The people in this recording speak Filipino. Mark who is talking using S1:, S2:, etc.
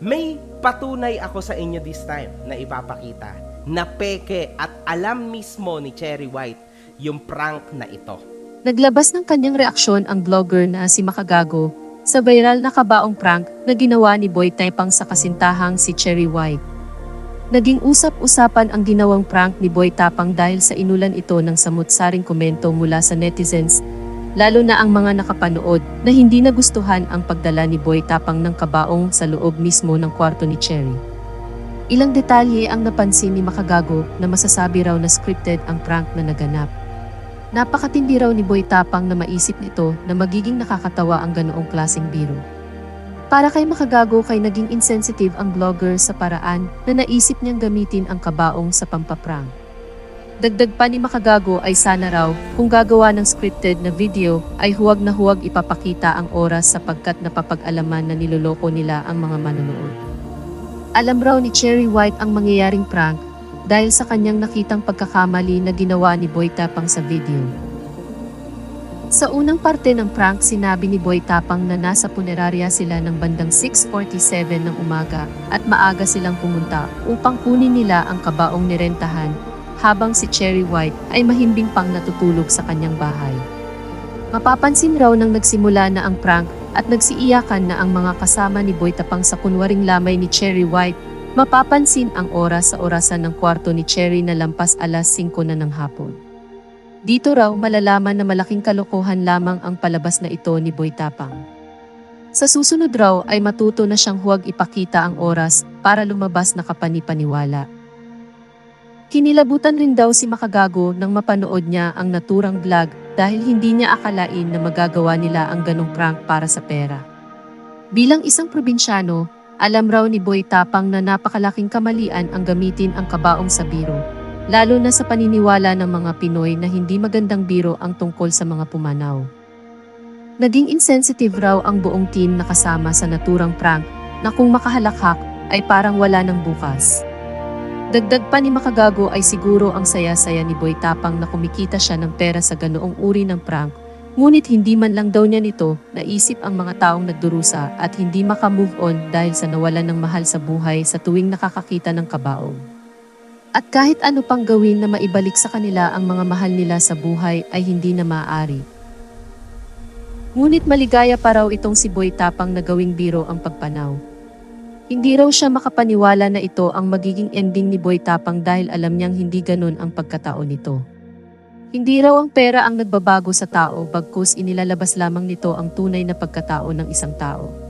S1: May patunay ako sa inyo this time na ipapakita na peke at alam mismo ni Cherry White yung prank na ito.
S2: Naglabas ng kanyang reaksyon ang vlogger na si Makagago sa viral na kabaong prank na ginawa ni Boy Taipang sa kasintahang si Cherry White. Naging usap-usapan ang ginawang prank ni Boy Tapang dahil sa inulan ito ng samut-saring komento mula sa netizens, lalo na ang mga nakapanood na hindi nagustuhan ang pagdala ni Boy Tapang ng kabaong sa loob mismo ng kwarto ni Cherry. Ilang detalye ang napansin ni Makagago na masasabi raw na scripted ang prank na naganap. Napakatindi raw ni Boy Tapang na maisip nito na magiging nakakatawa ang ganoong klaseng biro. Para kay Makagago kay naging insensitive ang vlogger sa paraan na naisip niyang gamitin ang kabaong sa pampaprank. Dagdag pa ni Makagago ay sana raw kung gagawa ng scripted na video ay huwag na huwag ipapakita ang oras sapagkat napapag-alaman na niloloko nila ang mga manonood. Alam raw ni Cherry White ang mangyayaring prank dahil sa kanyang nakitang pagkakamali na ginawa ni Boy Tapang sa video. Sa unang parte ng prank sinabi ni Boy Tapang na nasa punerarya sila ng bandang 6.47 ng umaga at maaga silang pumunta upang kunin nila ang kabaong nirentahan habang si Cherry White ay mahimbing pang natutulog sa kanyang bahay. Mapapansin raw nang nagsimula na ang prank at nagsiiyakan na ang mga kasama ni Boy Tapang sa kunwaring lamay ni Cherry White Mapapansin ang oras sa orasan ng kwarto ni Cherry na lampas alas 5 na ng hapon. Dito raw malalaman na malaking kalokohan lamang ang palabas na ito ni Boy Tapang. Sa susunod raw ay matuto na siyang huwag ipakita ang oras para lumabas na kapanipaniwala. Kinilabutan rin daw si Makagago nang mapanood niya ang naturang vlog dahil hindi niya akalain na magagawa nila ang ganong prank para sa pera. Bilang isang probinsyano, alam raw ni Boy Tapang na napakalaking kamalian ang gamitin ang kabaong sa biro, lalo na sa paniniwala ng mga Pinoy na hindi magandang biro ang tungkol sa mga pumanaw. Naging insensitive raw ang buong team na kasama sa naturang prank na kung makahalakhak ay parang wala ng bukas. Dagdag pa ni Makagago ay siguro ang saya-saya ni Boy Tapang na kumikita siya ng pera sa ganoong uri ng prank Ngunit hindi man lang daw niya nito naisip ang mga taong nagdurusa at hindi makamove on dahil sa nawalan ng mahal sa buhay sa tuwing nakakakita ng kabaong. At kahit ano pang gawin na maibalik sa kanila ang mga mahal nila sa buhay ay hindi na maaari. Ngunit maligaya pa raw itong si Boy Tapang na gawing biro ang pagpanaw. Hindi raw siya makapaniwala na ito ang magiging ending ni Boy Tapang dahil alam niyang hindi ganun ang pagkatao nito. Hindi raw ang pera ang nagbabago sa tao bagkus inilalabas lamang nito ang tunay na pagkatao ng isang tao.